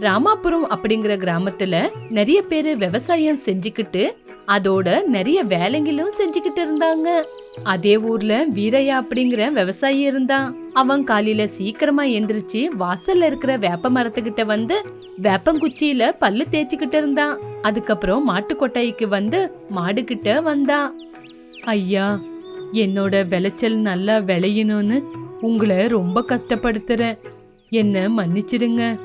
ராமாபுரம் அப்படிங்கிற கிராமத்துல நிறைய பேரு விவசாயம் செஞ்சுக்கிட்டு அதோட நிறைய வேலைங்களும் செஞ்சுக்கிட்டு இருந்தாங்க. அதே ஊர்ல வீரையா அப்படிங்கிற விவசாயி இருந்தான். அவன் காலையில சீக்கிரமா எந்திரிச்சு வாசல்ல இருக்கிற வேப்ப மரத்துக்கிட்ட வந்து வேப்பங்குச்சியில பல்லு தேய்ச்சிக்கிட்டு இருந்தான். அதுக்கப்புறம் மாட்டு கொட்டாய்க்கு வந்து மாடு கிட்ட வந்தான். ஐயா என்னோட விளைச்சல் நல்லா விளையணும்னு உங்களை ரொம்ப கஷ்டப்படுத்துறேன். என்ன மன்னிச்சிடுங்க.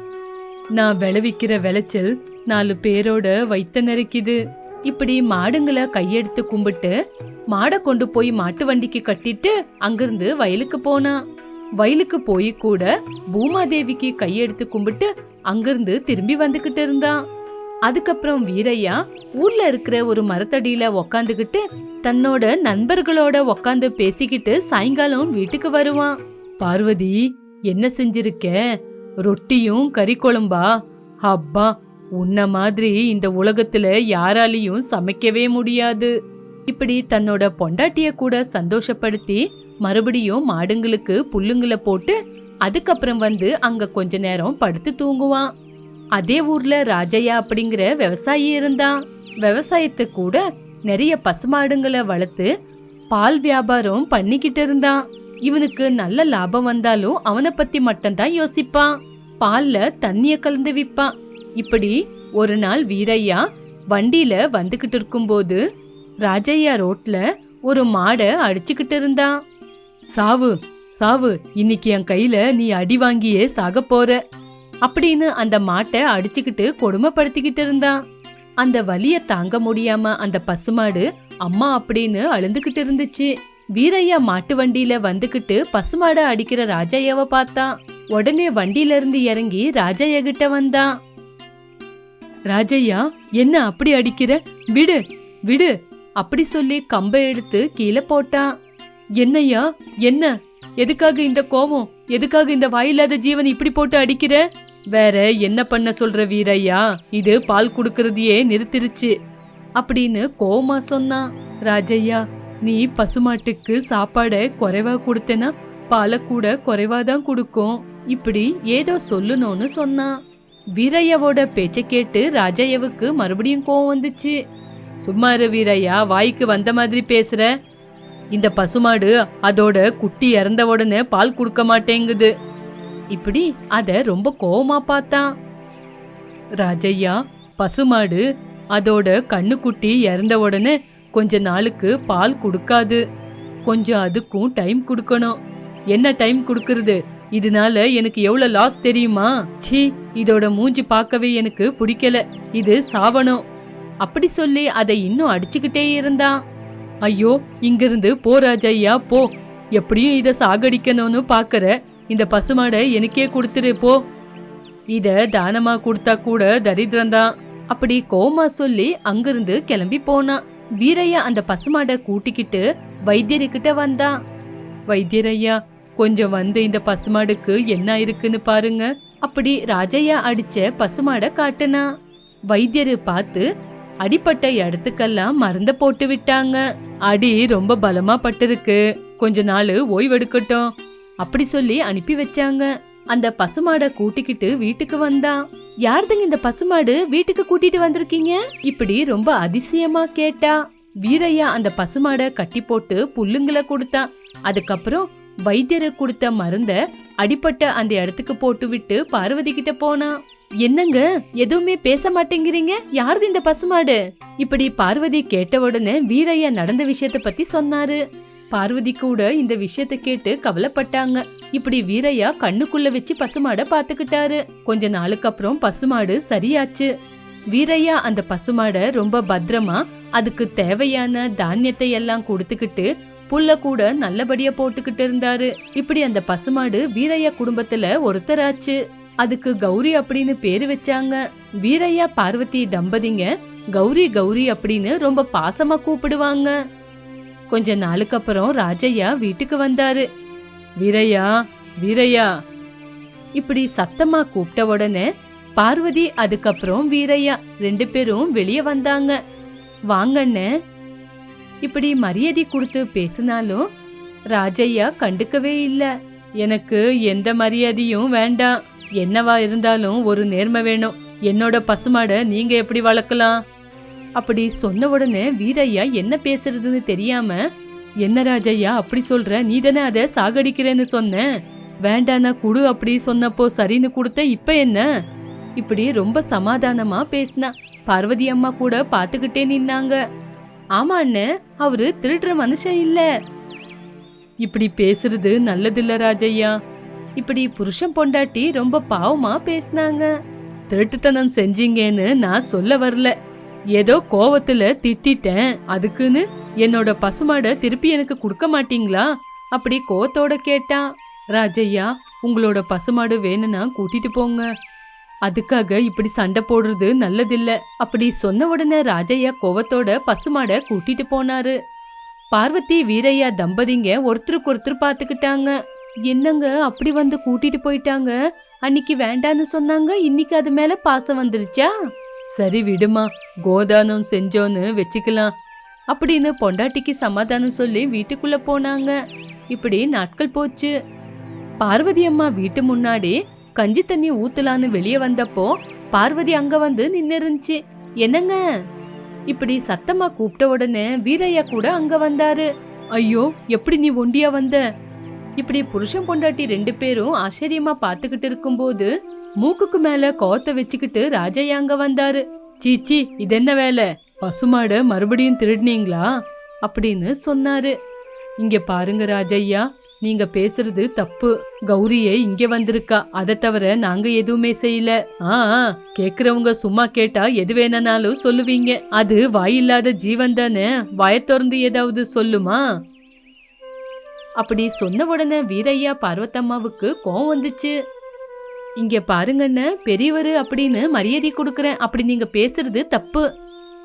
நான் விளைவிக்கிற விளைச்சல் நாலு பேரோட வைத்த நெருக்கிது. இப்படி மாடுங்களை கையெடுத்து கும்பிட்டு மாடை கொண்டு போய் மாட்டு வண்டிக்கு கட்டிட்டு அங்கிருந்து வயலுக்கு போனான் வயலுக்கு போய் கூட பூமாதேவிக்கு கையெடுத்து கும்பிட்டு அங்கிருந்து திரும்பி வந்துகிட்டு இருந்தான். அதுக்கப்புறம் வீரையா ஊர்ல இருக்கிற ஒரு மரத்தடியில உக்காந்துகிட்டு தன்னோட நண்பர்களோட உக்காந்து பேசிக்கிட்டு சாயங்காலம் வீட்டுக்கு வருவான். பார்வதி என்ன செஞ்சிருக்க? ரொட்டியும் கறி குழம்பா அப்பா உன்ன மாதிரி இந்த உலகத்துல யாராலையும் சமைக்கவே முடியாது. இப்படி தன்னோட பொண்டாட்டிய கூட சந்தோஷப்படுத்தி மறுபடியும் மாடுங்களுக்கு புல்லுங்களை போட்டு அதுக்கப்புறம் வந்து அங்க கொஞ்ச நேரம் படுத்து தூங்குவான். அதே ஊர்ல ராஜையா அப்படிங்கிற விவசாயி இருந்தான். விவசாயத்தை கூட நிறைய பசுமாடுங்களை வளர்த்து பால் வியாபாரம் பண்ணிக்கிட்டு இருந்தான். இவனுக்கு நல்ல லாபம் வந்தாலும் அவனை பத்தி மட்டும்தான் யோசிப்பான். பால்ல தண்ணிய கலந்து விப்பான். இப்படி ஒரு நாள் வீரையா வண்டியில வந்துகிட்டு இருக்கும்போது ராஜையா ரோட்ல ஒரு மாடை அடிச்சுக்கிட்டு இருந்தான். சாவு சாவு இன்னைக்கு என் கையில நீ அடி வாங்கியே சாக போற அப்படின்னு அந்த மாட்டை அடிச்சுக்கிட்டு கொடுமைப்படுத்திக்கிட்டு இருந்தான். அந்த வலிய தாங்க முடியாம அந்த பசுமாடு அம்மா அப்படின்னு அழுந்துகிட்டு இருந்துச்சு. வீரையா மாட்டு வண்டியில வந்துகிட்டு பசுமாடை அடிக்கிற ராஜையாவை பார்த்தான் உடனே வண்டியில இருந்து இறங்கி ராஜையா கிட்ட வந்தான் ராஜையா என்ன அப்படி அடிக்கிற? விடு விடு அப்படி சொல்லி கம்பை எடுத்து கீழே போட்டான் என்னய்யா என்ன? எதுக்காக இந்த கோவம்? எதுக்காக இந்த வாயில்லாத ஜீவன் இப்படி போட்டு அடிக்கிற? வேற என்ன பண்ண சொல்ற வீரையா? இது பால் குடுக்கறதையே நிறுத்திருச்சு. அப்படின்னு கோவமா சொன்னான் ராஜையா நீ பசுமாட்டுக்கு சாப்பாடை குறைவா கொடுத்தனா? பாலை கூட குறைவா தான் கொடுக்கும். இப்படி ஏதோ சொல்லணும்னு சொன்னான் வீரையாவோட பேச்ச கேட்டு ராஜையாவுக்கு மறுபடியும் கோவம் வந்துச்சு. சும்மா இரு வீரையா வாய்க்கு வந்த மாதிரி பேசுற. இந்த பசுமாடு அதோட குட்டி இறந்த உடனே பால் கொடுக்க மாட்டேங்குது. இப்படி அத ரொம்ப கோவமா பார்த்தான் ராஜையா பசுமாடு அதோட கண்ணுக்குட்டி இறந்த உடனே கொஞ்ச நாளுக்கு பால் கொடுக்காது. கொஞ்சம் அதுக்கும் டைம் கொடுக்கணும். என்ன டைம் கொடுக்கறது? இதனால எனக்கு எவ்வளவு லாஸ் தெரியுமா? ச்சீ இதோட மூஞ்சி பார்க்கவே எனக்கு பிடிக்கல. இது சாவணும். அப்படி சொல்லி அதை இன்னும் அடிச்சுக்கிட்டே இருந்தான் ஐயோ இங்கிருந்து போ ராஜையா போ. எப்படியும் இதை சாகடிக்கணும்னு பாக்குற இந்த பசுமாடை எனக்கே கொடுத்துரு போ. இத தானமா கொடுத்தா கூட தரித்திரம்தான் அப்படி கோமா சொல்லி அங்கிருந்து கிளம்பி போனான். வீரையா அந்த பசுமாடை கூட்டிக்கிட்டு வைத்தியர்கிட்ட வந்தான். வைத்தியரையா கொஞ்சம் வந்து இந்த பசுமாடுக்கு என்ன இருக்குன்னு பாருங்க அப்படி ராஜையா அடிச்ச பசுமாடை காட்டுனா. வைத்தியரு பார்த்து அடிப்பட்ட இடத்துக்கெல்லாம் மருந்த போட்டு விட்டாங்க. அடி ரொம்ப பலமா பட்டிருக்கு. கொஞ்ச நாள் ஓய்வெடுக்கட்டும் அப்படி சொல்லி அனுப்பி வச்சாங்க. அந்த பசுமாடை கூட்டிக்கிட்டு வீட்டுக்கு வந்தான் யார்தங்க இந்த பசுமாடு வீட்டுக்கு கூட்டிட்டு வந்திருக்கீங்க? இப்படி ரொம்ப அதிசயமா கேட்டா. வீரையா அந்த பசுமாடை கட்டி போட்டு புல்லுங்களை கொடுத்தான் அதுக்கப்புறம் வைத்தியர் கொடுத்த மருந்த அடிப்பட்ட அந்த இடத்துக்கு போட்டு விட்டு பார்வதி கிட்ட போனான் என்னங்க? எதுவுமே பேச மாட்டேங்கிறீங்க? யாருது இந்த பசுமாடு? இப்படி பார்வதி கேட்ட உடனே வீரையா நடந்த விஷயத்த பத்தி சொன்னாரு. பார்வதி கூட இந்த விஷயத்த கேட்டு கவலைப்பட்டாங்க. இப்படி வீரையா கண்ணுக்குள்ள வச்சு பசுமாட பாத்துக்கிட்டாரு. கொஞ்ச நாளுக்கு அப்புறம் பசுமாடு சரியாச்சு. வீரையா அந்த பசுமாட ரொம்ப பத்திரமா அதுக்கு தேவையான தானியத்தை எல்லாம் கொடுத்துக்கிட்டு புல்ல கூட நல்லபடியா போட்டுக்கிட்டு இருந்தாரு. இப்படி அந்த பசுமாடு வீரையா குடும்பத்துல ஒருத்தராச்சு. அதுக்கு கௌரி அப்படின்னு பேரு வச்சாங்க. வீரையா பார்வதி தம்பதிங்க கௌரி கௌரி அப்படின்னு ரொம்ப பாசமா கூப்பிடுவாங்க. கொஞ்ச நாளுக்கு அப்புறம் ராஜையா வீட்டுக்கு வந்தாரு. வீரையா வீரையா. இப்படி சத்தமா கூப்பிட்ட உடனே பார்வதி அதுக்கப்புறம் வீரையா ரெண்டு பேரும் வெளியே வந்தாங்க. வாங்கண்ணே. இப்படி மரியாதை கொடுத்து பேசினாலும் ராஜையா கண்டுக்கவே இல்ல. எனக்கு எந்த மரியாதையும் வேண்டாம். என்னவா இருந்தாலும் ஒரு நேர்மை வேணும். என்னோட பசுமாடை நீங்க எப்படி வளர்க்கலாம்? அப்படி சொன்ன உடனே வீரையா என்ன பேசுறதுன்னு தெரியாம என்ன ராஜையா அப்படி சொல்ற? நீ தானே அதை சாகடிக்கிறேன்னு சொன்ன? வேண்டானா குடு அப்படி சொன்னப்போ சரின்னு கொடுத்த இப்ப என்ன? இப்படி ரொம்ப சமாதானமா பேசினா. பார்வதி அம்மா கூட பாத்துக்கிட்டே நின்னாங்க. ஆமா அண்ணே அவரு திருடுற மனுஷன் இல்ல. இப்படி பேசுறது நல்லதில்ல ராஜையா இப்படி புருஷன் பொண்டாட்டி ரொம்ப பாவமா பேசினாங்க. திருட்டுத்தனம் செஞ்சீங்கன்னு நான் சொல்ல வரல. ஏதோ கோவத்துல திட்டேன் அதுக்குன்னு என்னோட பசுமாடை திருப்பி எனக்கு கொடுக்க மாட்டீங்களா? அப்படி கோவத்தோட கேட்டான். ராஜையா உங்களோட பசுமாடு வேணும்னா கூட்டிட்டு போங்க. அதுக்காக இப்படி சண்டை போடுறது நல்லதில்ல. அப்படி சொன்ன உடனே ராஜையா கோவத்தோட பசுமாடை கூட்டிட்டு போனாரு. பார்வதி வீரையா தம்பதிங்க ஒருத்தருக்கு ஒருத்தர் பார்த்துக்கிட்டாங்க என்னங்க அப்படி வந்து கூட்டிட்டு போயிட்டாங்க? அன்னைக்கு வேண்டான்னு சொன்னாங்க இன்னைக்கு அது மேல பாசம் வந்துருச்சா? சரி விடுமா கோதானம் செஞ்சோன்னு வச்சுக்கலாம். அப்படின்னு பொண்டாட்டிக்கு சமாதானம் சொல்லி வீட்டுக்குள்ள போனாங்க. இப்படி நாட்கள் போச்சு. பார்வதி அம்மா வீட்டு முன்னாடி கஞ்சி தண்ணி ஊத்தலான்னு வெளியே வந்தப்போ பார்வதி அங்க வந்து நின்னு இருந்துச்சு என்னங்க? இப்படி சத்தமா கூப்பிட்ட உடனே வீரையா கூட அங்க வந்தாரு. ஐயோ எப்படி நீ ஒண்டியா வந்த? இப்படி புருஷன் பொண்டாட்டி ரெண்டு பேரும் ஆச்சரியமா பாத்துக்கிட்டு இருக்கும்போது மூக்குக்கு மேல கோத்த வச்சுக்கிட்டு ராஜையா அங்க வந்தாரு. சீச்சி இது என்ன வேலை பசுமாட மறுபடியும் திருடுனீங்களா? அப்படின்னு சொன்னாரு. இங்க பாருங்க ராஜையா நீங்க பேசுறது தப்பு. கௌரியே இங்க வந்திருக்கா. அதை தவிர நாங்க எதுவுமே செய்யல. ஆ கேக்குறவங்க சும்மா கேட்டா எது வேணும்னாலும் சொல்லுவீங்க. அது வாயில்லாத ஜீவன் தானே? வாய திறந்து ஏதாவது சொல்லுமா? அப்படி சொன்ன உடனே வீரையா பார்வத்தம்மாவுக்கு கோவம் வந்துச்சு. இங்க பாருங்கண்ண பெரியவர் அப்படின்னு மரியாதை கொடுக்குறேன் அப்படி நீங்க பேசுறது தப்பு.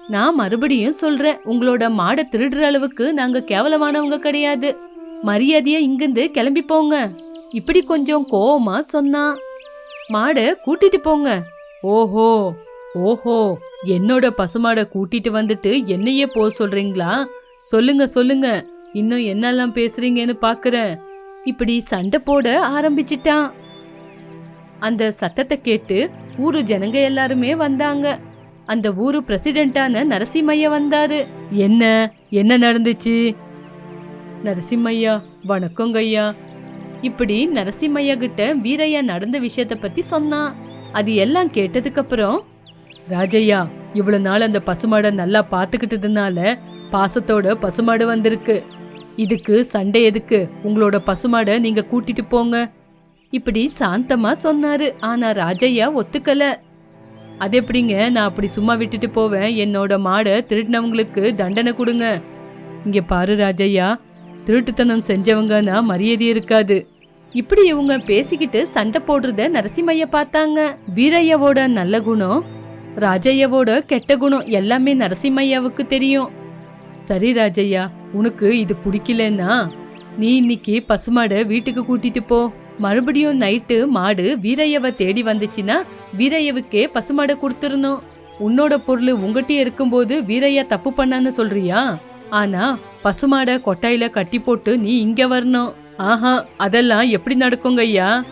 நான் மறுபடியும் சொல்றேன் உங்களோட மாடை திருடுற அளவுக்கு நாங்க கேவலமானவங்க கிடையாது. மரியாதையா இங்கிருந்து கிளம்பி போங்க. இப்படி கொஞ்சம் கோவமா சொன்னா மாடை கூட்டிட்டு போங்க. ஓஹோ ஓஹோ என்னோட பசுமாடை கூட்டிட்டு வந்துட்டு என்னையே போக சொல்றீங்களா? சொல்லுங்க சொல்லுங்க இன்னும் என்னெல்லாம் பேசுறீங்கன்னு பாக்குறேன். இப்படி சண்டை போட ஆரம்பிச்சிட்டான். அந்த சத்தத்தை கேட்டு ஊரு ஜனங்க எல்லாருமே வந்தாங்க. அந்த ஊரு பிரசிடென்டான நரசிம்மையா வந்தாரு. என்ன என்ன நடந்துச்சு? நரசிம்மையா வணக்கங்க ஐயா இப்படி நரசிம்மையா கிட்ட வீரையா நடந்த விஷயத்த பத்தி சொன்னான். அது எல்லாம் கேட்டதுக்கு அப்புறம் ராஜையா இவ்வளவு நாள் அந்த பசுமாடை நல்லா பாத்துக்கிட்டதுனால பாசத்தோட பசுமாடு வந்திருக்கு. இதுக்கு சண்டை எதுக்கு? உங்களோட பசுமாடை நீங்க கூட்டிட்டு போங்க. இப்படி சாந்தமா சொன்னாரு. ஆனா ராஜையா ஒத்துக்கல. அது எப்படிங்க? நான் அப்படி சும்மா விட்டுட்டு போவேன். என்னோட மாடை திருடினவங்களுக்கு தண்டனை கொடுங்க. இங்க பாரு ராஜையா திருட்டுத்தனம் செஞ்சவங்கன்னா மரியாதை இருக்காது. இப்படி இவங்க பேசிக்கிட்டு சண்டை போடுறத நரசிம்மைய பார்த்தாங்க. வீரையாவோட நல்ல குணம் ராஜையாவோட கெட்ட குணம் எல்லாமே நரசிம்மையாவுக்கு தெரியும். சரி ராஜையா உனக்கு இது பிடிக்கலன்னா நீ இன்னைக்கு பசுமாடை வீட்டுக்கு கூட்டிட்டு போ. மறுபடியும் நைட்டு மாடு வீரையவை தேடி வந்துச்சுன்னா வீரையவுக்கே பசுமாடை கொடுத்துருந்தோம் உன்னோட பொருள் உங்ககிட்டயே இருக்கும்போது வீரையா தப்பு பண்ணான்னு சொல்றியா? ஆனா பசுமாடை கொட்டாயில கட்டி போட்டு நீ இங்க வரணும். ஆஹா அதெல்லாம் எப்படி நடக்குங்க ஐயா?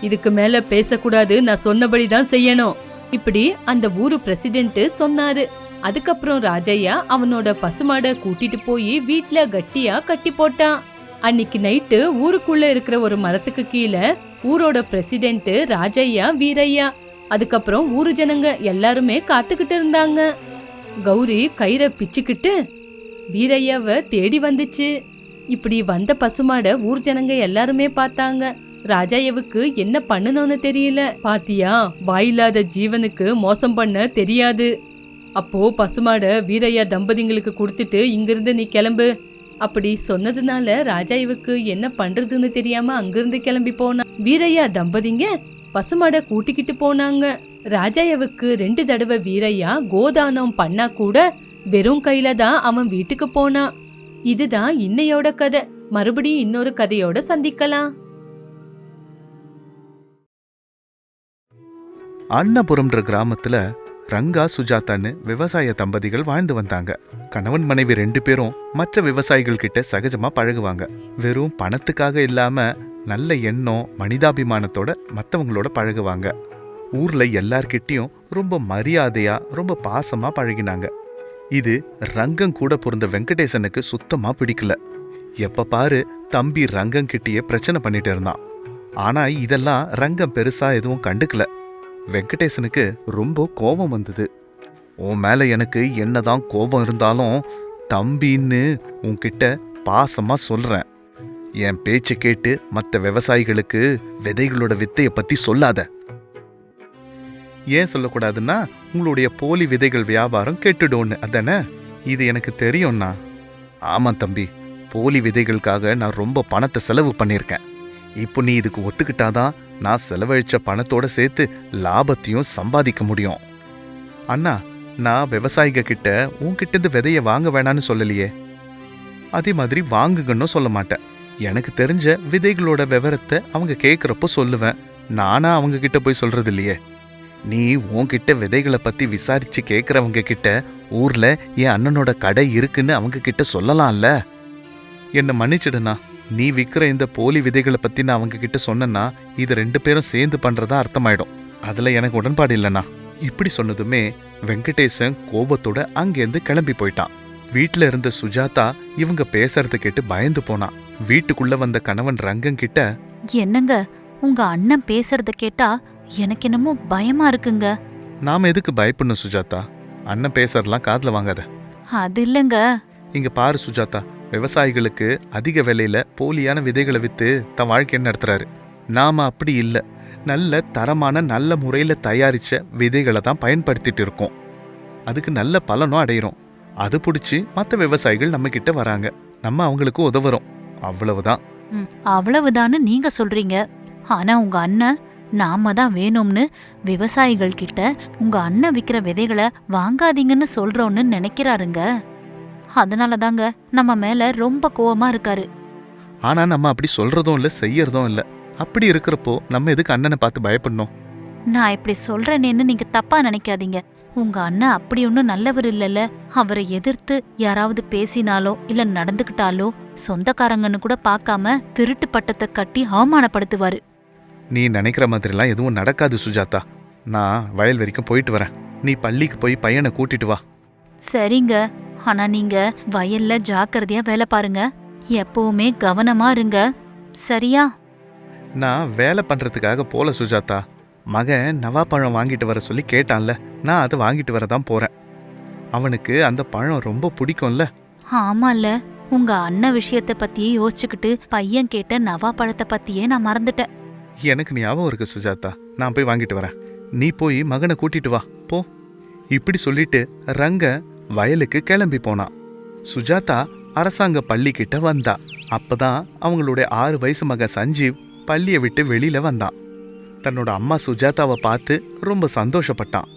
இதுக்கு மேல பேசக்கூடாது நான் சொன்னபடி தான் செய்யணும். இப்படி அந்த ஊரு பிரசிடென்ட் சொன்னாரு. அதுக்கப்புறம் ராஜையா அவனோட பசுமாடை கூட்டிட்டு போய் வீட்டுல கட்டியா கட்டி போட்டான். அன்னைக்கு நைட்டு ஊருக்குள்ள இருக்கிற ஒரு மரத்துக்கு கீழே ஊரோட பிரசிடென்ட் ராஜையா வீரையா அதுக்கப்புறம் ஊரு ஜனங்க எல்லாருமே காத்துக்கிட்டு இருந்தாங்க. கௌரி கயிறை பிச்சுக்கிட்டு வீரையாவை தேடி வந்துச்சு. இப்படி வந்த பசுமாட ஊர் ஜனங்க எல்லாருமே பார்த்தாங்க. ராஜாயவுக்கு என்ன பண்ணணும்னு தெரியல. பாத்தியா வாயில்லாத ஜீவனுக்கு மோசம் பண்ண தெரியாது. அப்போ பசுமாட வீரையா தம்பதிங்களுக்கு கொடுத்துட்டு இங்கிருந்து நீ கிளம்பு. அப்படி சொன்னதுனால ராஜாயவுக்கு என்ன பண்றதுன்னு தெரியாம அங்கிருந்து கிளம்பி போனா வீரையா தம்பதிங்க பசுமாட கூட்டிக்கிட்டு போனாங்க. ராஜாயவுக்கு ரெண்டு தடவை வீரையா கோதானம் பண்ணா கூட வெறும் கையில தான் அவன் வீட்டுக்கு போனான். இதுதான் இன்னையோட கதை. மறுபடியும் இன்னொரு கதையோட சந்திக்கலாம். அன்னபுரம்ன்ற கிராமத்துல ரங்கா சுஜாதான்னு விவசாய தம்பதிகள் வாழ்ந்து வந்தாங்க. கணவன் மனைவி ரெண்டு பேரும் மற்ற விவசாயிகள் கிட்ட சகஜமா பழகுவாங்க. வெறும் பணத்துக்காக இல்லாம நல்ல எண்ணம் மனிதாபிமானத்தோட மற்றவங்களோட பழகுவாங்க. ஊர்ல எல்லார்கிட்டயும் ரொம்ப மரியாதையா ரொம்ப பாசமா பழகினாங்க. இது ரங்கம் கூட பிறந்த வெங்கடேசனுக்கு சுத்தமா பிடிக்கல. எப்ப பாரு தம்பி ரங்கம் கிட்டயே பிரச்சனை பண்ணிட்டு இருந்தான். ஆனா இதெல்லாம் ரங்கம் பெருசா எதுவும் கண்டுக்கல. வெங்கடேசனுக்கு ரொம்ப கோபம் வந்தது. உன் மேலே எனக்கு என்னதான் கோபம் இருந்தாலும் தம்பின்னு உன்கிட்ட பாசமாக சொல்கிறேன் என் பேச்சை கேட்டு மற்ற விவசாயிகளுக்கு விதைகளோட வித்தையை பற்றி சொல்லாத. ஏன் சொல்லக்கூடாதுன்னா உங்களுடைய போலி விதைகள் வியாபாரம் கெட்டுடும்னு. அதானே? இது எனக்கு தெரியும்ண்ணா ஆமாம் தம்பி போலி விதைகளுக்காக நான் ரொம்ப பணத்தை செலவு பண்ணியிருக்கேன். இப்போ நீ இதுக்கு ஒத்துக்கிட்டாதான் நான் செலவழிச்ச பணத்தோட சேர்த்து லாபத்தையும் சம்பாதிக்க முடியும். அண்ணா நான் விவசாயிக கிட்ட உன்கிட்ட இருந்து விதைய வாங்க வேணான்னு சொல்லலையே. அதே மாதிரி வாங்குங்கன்னு சொல்ல மாட்டேன். எனக்கு தெரிஞ்ச விதைகளோட விவரத்தை அவங்க கேட்குறப்போ சொல்லுவேன். நானா அவங்க கிட்ட போய் சொல்றது இல்லையே நீ உன்கிட்ட விதைகளை பத்தி விசாரிச்சு கேட்குறவங்க கிட்ட ஊர்ல என் அண்ணனோட கடை இருக்குன்னு அவங்க கிட்ட சொல்லலாம்ல. என்னை மன்னிச்சிடுண்ணா. நீ விற்கிற இந்த போலி விதைகளை பத்தி நான் அவங்க கிட்ட சொன்னேன்னா இது ரெண்டு பேரும் சேர்ந்து பண்றதா அர்த்தமாயிடும். அதுல எனக்கு உடன்பாடு இல்லைண்ணா. இப்படி சொன்னதுமே வெங்கடேசன் கோபத்தோட அங்கேருந்து கிளம்பி போயிட்டான். வீட்ல இருந்த சுஜாதா இவங்க பேசுறத கேட்டு பயந்து போனான் வீட்டுக்குள்ள வந்த கணவன் ரங்கம் கிட்ட என்னங்க உங்க அண்ணன் பேசுறத கேட்டா எனக்கு என்னமோ பயமா இருக்குங்க. நாம எதுக்கு பயப்படணும் சுஜாதா? அண்ணன் பேசுறதெல்லாம் காதுல வாங்காத. அது இல்லங்க. இங்க பாரு சுஜாதா விவசாயிகளுக்கு அதிக விலையில போலியான விதைகளை விற்று தன் வாழ்க்கையை நடத்துறாரு. நாம அப்படி இல்லை. நல்ல தரமான நல்ல முறையில் தயாரித்த விதைகளை தான் பயன்படுத்திட்டு இருக்கோம். அதுக்கு நல்ல பலனும் அடையிறோம். அது பிடிச்சி மற்ற விவசாயிகள் நம்ம கிட்ட வராங்க. நம்ம அவங்களுக்கு உதவுறோம். அவ்வளவுதான். அவ்வளவுதான்னு நீங்க சொல்றீங்க. ஆனா உங்க அண்ணன் நாம தான் வேணும்னு விவசாயிகள் கிட்ட உங்க அண்ணன் விற்கிற விதைகளை வாங்காதீங்கன்னு சொல்றோன்னு நினைக்கிறாருங்க. அதனால தாங்க நம்ம மேல ரொம்ப கோவமா இருக்காரு. ஆனா நம்ம அப்படி சொல்றதும் இல்ல செய்யறதும் இல்ல. அப்படி இருக்கிறப்போ நம்ம எதுக்கு அண்ணனை பார்த்து பயப்படணும்? நான் இப்படி சொல்றேனேன்னு நீங்க தப்பா நினைக்காதீங்க. உங்க அண்ணன் அப்படி ஒன்றும் நல்லவர் இல்லைல்ல. அவரை எதிர்த்து யாராவது பேசினாலோ இல்ல நடந்துக்கிட்டாலோ சொந்தக்காரங்கன்னு கூட பார்க்காம திருட்டு பட்டத்தை கட்டி அவமானப்படுத்துவாரு. நீ நினைக்கிற மாதிரிலாம் எதுவும் நடக்காது சுஜாதா. நான் வயல் வரைக்கும் போயிட்டு வரேன். நீ பள்ளிக்கு போய் பையனை கூட்டிட்டு வா. சரிங்க. ஆனா நீங்க வயல்ல ஜாக்கிரதையா வேலை பாருங்க. எப்பவுமே கவனமா இருங்க. சரியா? நான் வேலை பண்றதுக்காக போல சுஜாதா. மகன் நவாப்பழம் வாங்கிட்டு வர சொல்லி கேட்டான்ல. நான் அதை வாங்கிட்டு வர தான் போறேன். அவனுக்கு அந்த பழம் ரொம்ப பிடிக்கும்ல. ஆமால உங்க அண்ணன் விஷயத்த பத்தியே யோசிச்சுக்கிட்டு பையன் கேட்ட நவா பழத்தை பத்தியே நான் மறந்துட்டேன். எனக்கு ஞாபகம் இருக்கு சுஜாதா. நான் போய் வாங்கிட்டு வரேன். நீ போய் மகனை கூட்டிட்டு வா. போ. இப்படி சொல்லிட்டு ரங்க வயலுக்கு கிளம்பி போனான் சுஜாதா அரசாங்க பள்ளிக்கிட்ட வந்தா. அப்பதான் அவங்களுடைய ஆறு வயசு மகன் சஞ்சீவ் பள்ளியை விட்டு வெளியில வந்தான் தன்னோட அம்மா சுஜாதாவை பார்த்து ரொம்ப சந்தோஷப்பட்டான்.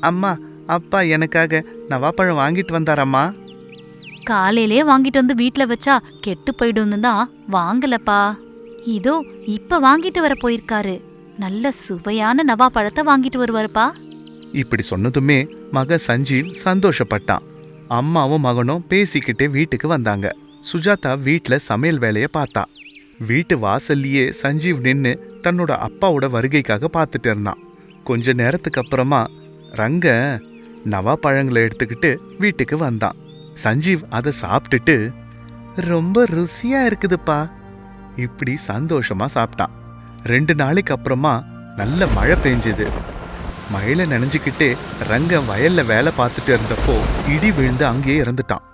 அம்மா அப்பா எனக்காக நவாப்பழம் வாங்கிட்டு வந்தாரம்மா. காலையிலே வாங்கிட்டு வந்து வீட்டில் வச்சா கெட்டு போயிடும்னு தான் வாங்கலப்பா. இதோ இப்ப வாங்கிட்டு வர போயிருக்காரு. நல்ல சுவையான நவா பழத்தை வாங்கிட்டு வருவாருப்பா. இப்படி சொன்னதுமே மக சஞ்சீவ் சந்தோஷப்பட்டான். அம்மாவும் மகனும் பேசிக்கிட்டே வீட்டுக்கு வந்தாங்க. சுஜாதா வீட்டில் சமையல் வேலையை பார்த்தா. வீட்டு வாசல்லையே சஞ்சீவ் நின்று தன்னோட அப்பாவோட வருகைக்காக பார்த்துட்டு இருந்தான். கொஞ்ச நேரத்துக்கு அப்புறமா ரங்க நவா பழங்களை எடுத்துக்கிட்டு வீட்டுக்கு வந்தான். சஞ்சீவ் அதை சாப்பிட்டுட்டு ரொம்ப ருசியா இருக்குதுப்பா. இப்படி சந்தோஷமா சாப்பிட்டான். ரெண்டு நாளைக்கு அப்புறமா நல்ல மழை பெஞ்சது. மயிலை நினைஞ்சுக்கிட்டே ரங்க வயல்ல வேலை பார்த்துட்டு இருந்தப்போ இடி விழுந்து அங்கேயே இறந்துட்டான்.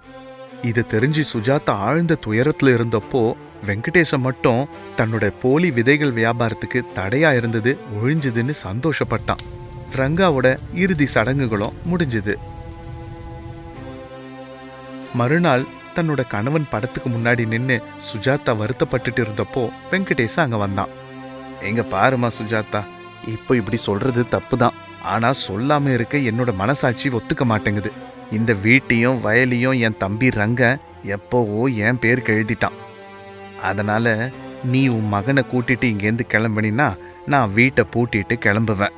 இது தெரிஞ்சு சுஜாதா ஆழ்ந்த துயரத்துல இருந்தப்போ வெங்கடேசன் மட்டும் தன்னோட போலி விதைகள் வியாபாரத்துக்கு தடையா இருந்தது ஒழிஞ்சுதுன்னு சந்தோஷப்பட்டான். ரங்காவோட இறுதி சடங்குகளும் முடிஞ்சுது. மறுநாள் தன்னோட கணவன் படத்துக்கு முன்னாடி நின்று சுஜாதா வருத்தப்பட்டுட்டு இருந்தப்போ வெங்கடேசன் அங்க வந்தான். எங்க பாருமா சுஜாதா இப்போ இப்படி சொல்றது தப்பு தான் ஆனால் சொல்லாம இருக்க என்னோட மனசாட்சி ஒத்துக்க மாட்டேங்குது. இந்த வீட்டையும் வயலையும் என் தம்பி ரங்க எப்போவோ என் பேருக்கு எழுதிட்டான். அதனால நீ உன் மகனை கூட்டிட்டு இங்கேருந்து கிளம்பினா நான் வீட்டை பூட்டிட்டு கிளம்புவேன்.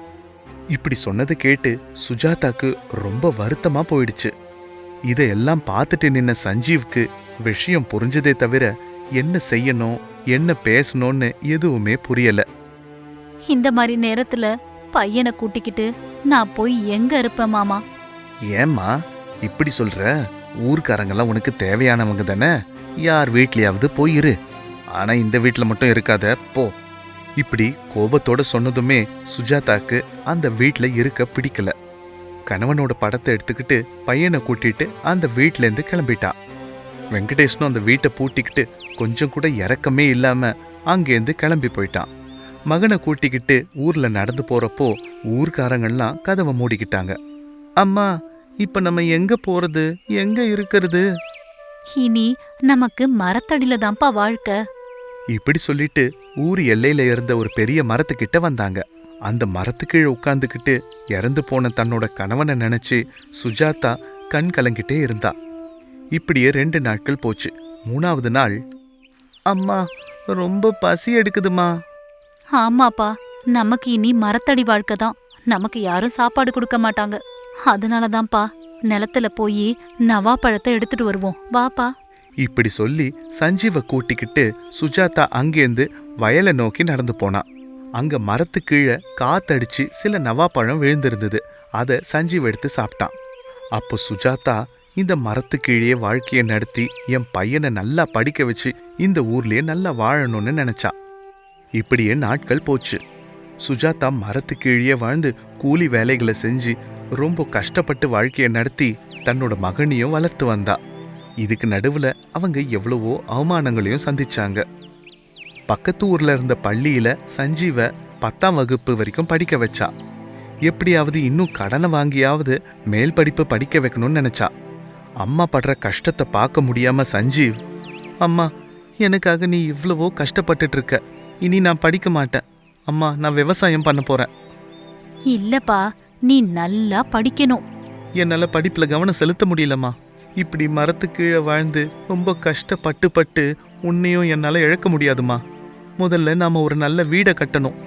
இப்படி சொன்னதை கேட்டு சுஜாதாக்கு ரொம்ப வருத்தமா போயிடுச்சு. இதையெல்லாம் பார்த்துட்டு நின்ன சஞ்சீவ்க்கு விஷயம் புரிஞ்சதே தவிர என்ன செய்யணும் என்ன பேசணும்னு எதுவுமே புரியல. இந்த மாதிரி நேரத்துல பையனை கூட்டிக்கிட்டு நான் போய் எங்க இருப்பேன் மாமா? ஏம்மா இப்படி சொல்ற? ஊர்க்காரங்கெல்லாம் உனக்கு தேவையானவங்க தானே? யார் வீட்லயாவது போயிரு ஆனா இந்த வீட்ல மட்டும் இருக்காத போ. இப்படி கோபத்தோட சொன்னதுமே சுஜாதாக்கு அந்த வீட்ல இருக்க பிடிக்கல. கணவனோட படத்தை எடுத்துக்கிட்டு பையனை கூட்டிட்டு அந்த வீட்ல இருந்து கிளம்பிட்டான் வெங்கடேஷனும் அந்த வீட்டை பூட்டிக்கிட்டு கொஞ்சம் கூட இறக்கமே இல்லாம அங்கேருந்து கிளம்பி போயிட்டான். மகனை கூட்டிக்கிட்டு ஊர்ல நடந்து போறப்போ ஊர்க்காரங்கெல்லாம் கதவை மூடிக்கிட்டாங்க. அம்மா இப்ப நம்ம எங்க போறது? எங்க இருக்கிறது? இனி நமக்கு மரத்தடியில தான்ப்பா வாழ்க்கை. இப்படி சொல்லிட்டு ஊர் எல்லையில இருந்த ஒரு பெரிய மரத்துக்கிட்ட வந்தாங்க. அந்த மரத்து கீழே உட்கார்ந்துக்கிட்டு இறந்து போன தன்னோட கணவனை நினைச்சு சுஜாதா கண் கலங்கிட்டே இருந்தா. இப்படியே ரெண்டு நாட்கள் போச்சு. மூணாவது நாள் அம்மா ரொம்ப பசி எடுக்குதுமா ஆமாப்பா நமக்கு இனி மரத்தடி வாழ்க்கை தான். நமக்கு யாரும் சாப்பாடு கொடுக்க மாட்டாங்க. அதனால தான்ப்பா நிலத்துல போய் நவா பழத்தை எடுத்துட்டு வருவோம். வாப்பா. இப்படி சொல்லி சஞ்சீவை கூட்டிக்கிட்டு சுஜாதா அங்கேருந்து வயலை நோக்கி நடந்து போனான் அங்க மரத்து கீழே காத்தடிச்சு சில நவாப்பழம் விழுந்திருந்தது. அதை சஞ்சீவ் எடுத்து சாப்பிட்டான். அப்போ சுஜாதா இந்த மரத்து கீழே வாழ்க்கையை நடத்தி என் பையனை நல்லா படிக்க வச்சு இந்த ஊர்லயே நல்லா வாழணும்னு நினைச்சா. இப்படியே நாட்கள் போச்சு. சுஜாதா மரத்து கீழே வாழ்ந்து கூலி வேலைகளை செஞ்சு ரொம்ப கஷ்டப்பட்டு வாழ்க்கையை நடத்தி தன்னோட மகனையும் வளர்த்து வந்தா. இதுக்கு நடுவுல அவங்க எவ்வளவோ அவமானங்களையும் சந்திச்சாங்க. பக்கத்து ஊர்ல இருந்த பள்ளியில சஞ்சீவ பத்தாம் வகுப்பு வரைக்கும் படிக்க வச்சா. எப்படியாவது இன்னும் கடனை வாங்கியாவது மேல் படிப்பு படிக்க வைக்கணும்னு நினைச்சா. அம்மா படுற கஷ்டத்தை பார்க்க முடியாம சஞ்சீவ் அம்மா எனக்காக நீ இவ்வளவோ கஷ்டப்பட்டுட்டு இருக்க. இனி நான் படிக்க மாட்டேன். அம்மா நான் விவசாயம் பண்ண போறேன். இல்லப்பா நீ நல்லா படிக்கணும். என்னால படிப்புல கவனம் செலுத்த முடியலம்மா. இப்படி மரத்து கீழே வாழ்ந்து ரொம்ப கஷ்டப்பட்டு பட்டு உன்னையும் என்னால இழக்க முடியாதுமா முதல்ல நாம ஒரு நல்ல வீடை கட்டணும்.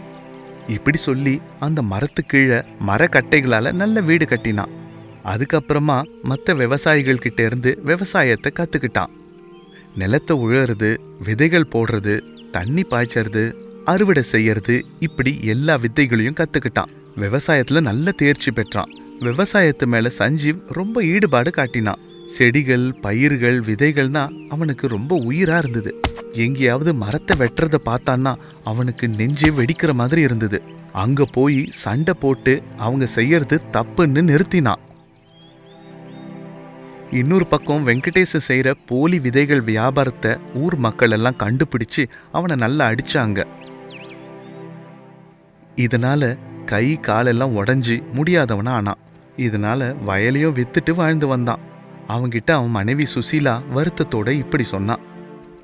இப்படி சொல்லி அந்த மரத்து கீழே மரக்கட்டைகளால நல்ல வீடு கட்டினான். அதுக்கப்புறமா மற்ற விவசாயிகள் கிட்ட இருந்து விவசாயத்தை கத்துக்கிட்டான். நிலத்தை உழறது விதைகள் போடுறது தண்ணி பாய்ச்சறது அறுவடை செய்யறது இப்படி எல்லா வித்தைகளையும் கத்துக்கிட்டான். விவசாயத்துல நல்ல தேர்ச்சி பெற்றான். விவசாயத்து மேல சஞ்சீவ் ரொம்ப ஈடுபாடு காட்டினான். செடிகள் பயிர்கள் விதைகள்னா அவனுக்கு ரொம்ப உயிரா இருந்தது. எங்கேயாவது மரத்தை வெட்டுறத பார்த்தான்னா அவனுக்கு நெஞ்சே வெடிக்கிற மாதிரி இருந்தது. அங்க போய் சண்டை போட்டு அவங்க செய்யறது தப்புன்னு நிறுத்தினான். இன்னொரு பக்கம் வெங்கடேஷ செய்யற போலி விதைகள் வியாபாரத்தை ஊர் மக்கள் எல்லாம் கண்டுபிடிச்சு அவனை நல்லா அடிச்சாங்க. இதனால கை காலெல்லாம் உடஞ்சி முடியாதவனா ஆனான். இதனால வயலையும் வித்துட்டு வாழ்ந்து வந்தான். அவன்கிட்ட அவன் மனைவி சுசீலா வருத்தத்தோட இப்படி சொன்னான்.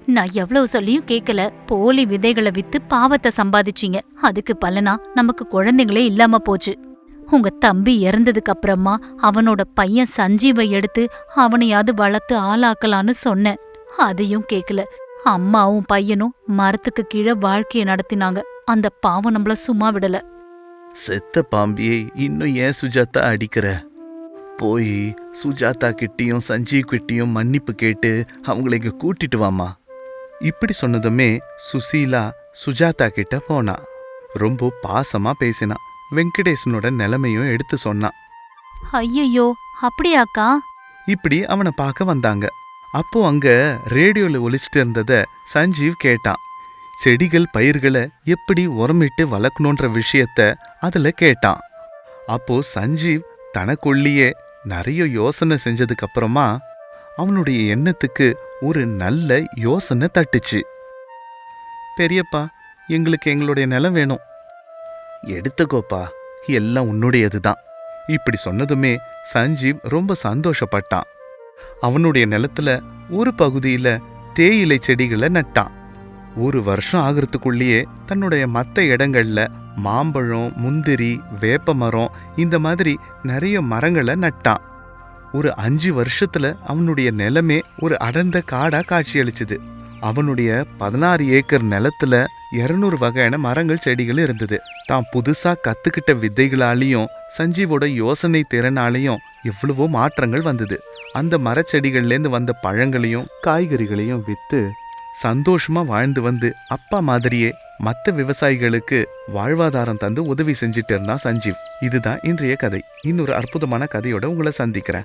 நான் எவ்வளவு சொல்லியும் கேட்கல போலி விதைகளை வித்து பாவத்தை சம்பாதிச்சீங்க. அதுக்கு பலனா நமக்கு குழந்தைங்களே இல்லாம போச்சு. உங்க தம்பி இறந்ததுக்கு அப்புறமா அவனோட பையன் சஞ்சீவை எடுத்து அவனையாவது வளர்த்து ஆளாக்கலான்னு சொன்னேன். அதையும் கேக்கல. அம்மாவும் பையனும் மரத்துக்கு கீழே வாழ்க்கையை நடத்தினாங்க. அந்த பாவம் நம்மள சும்மா விடல. செத்த பாம்பியை இன்னும் ஏன் சுஜாதா அடிக்கிற? போய் சுஜாதா கிட்டயும் சஞ்சீவ் கிட்டயும் மன்னிப்பு கேட்டு அவங்களை இங்க கூட்டிட்டு வாமா இப்படி சொன்னதுமே சுசீலா சுஜாதா கிட்ட போனா. ரொம்ப பாசமா பேசினா. வெங்கடேசனோட நிலைமையும் எடுத்து சொன்னான். ஐயையோ அப்படியாக்கா? இப்படி அவனை பார்க்க வந்தாங்க. அப்போ அங்க ரேடியோல ஒலிச்சிட்டு இருந்தத சஞ்சீவ் கேட்டான். செடிகள் பயிர்களை எப்படி உரமிட்டு வளர்க்கணுன்ற விஷயத்த அதுல கேட்டான். அப்போ சஞ்சீவ் தனக்குள்ளேயே நிறைய யோசனை செஞ்சதுக்கு அப்புறமா அவனுடைய எண்ணத்துக்கு ஒரு நல்ல யோசனை தட்டுச்சு. பெரியப்பா எங்களுக்கு எங்களுடைய நிலம் வேணும். எடுத்துக்கோப்பா எல்லாம் உன்னுடையது தான் இப்படி சொன்னதுமே சஞ்சீவ் ரொம்ப சந்தோஷப்பட்டான். அவனுடைய நிலத்துல ஒரு பகுதியில தேயிலை செடிகளை நட்டான். ஒரு வருஷம் ஆகிறதுக்குள்ளேயே தன்னுடைய மற்ற இடங்கள்ல மாம்பழம் முந்திரி வேப்ப மரம் இந்த மாதிரி நிறைய மரங்களை நட்டான். ஒரு அஞ்சு வருஷத்துல அவனுடைய நிலமே ஒரு அடர்ந்த காடா காட்சியளிச்சுது. அவனுடைய பதினாறு ஏக்கர் நிலத்துல இருநூறு வகையான மரங்கள் செடிகள் இருந்தது. தான் புதுசா கத்துக்கிட்ட வித்தைகளாலையும் சஞ்சீவோட யோசனை திறனாலையும் எவ்வளவோ மாற்றங்கள் வந்தது. அந்த மரச்செடிகள்லேருந்து வந்த பழங்களையும் காய்கறிகளையும் விற்று சந்தோஷமா வாழ்ந்து வந்து அப்பா மாதிரியே மற்ற விவசாயிகளுக்கு வாழ்வாதாரம் தந்து உதவி செஞ்சுட்டு இருந்தான் சஞ்சீவ். இதுதான் இன்றைய கதை. இன்னொரு அற்புதமான கதையோட உங்களை சந்திக்கிறேன்.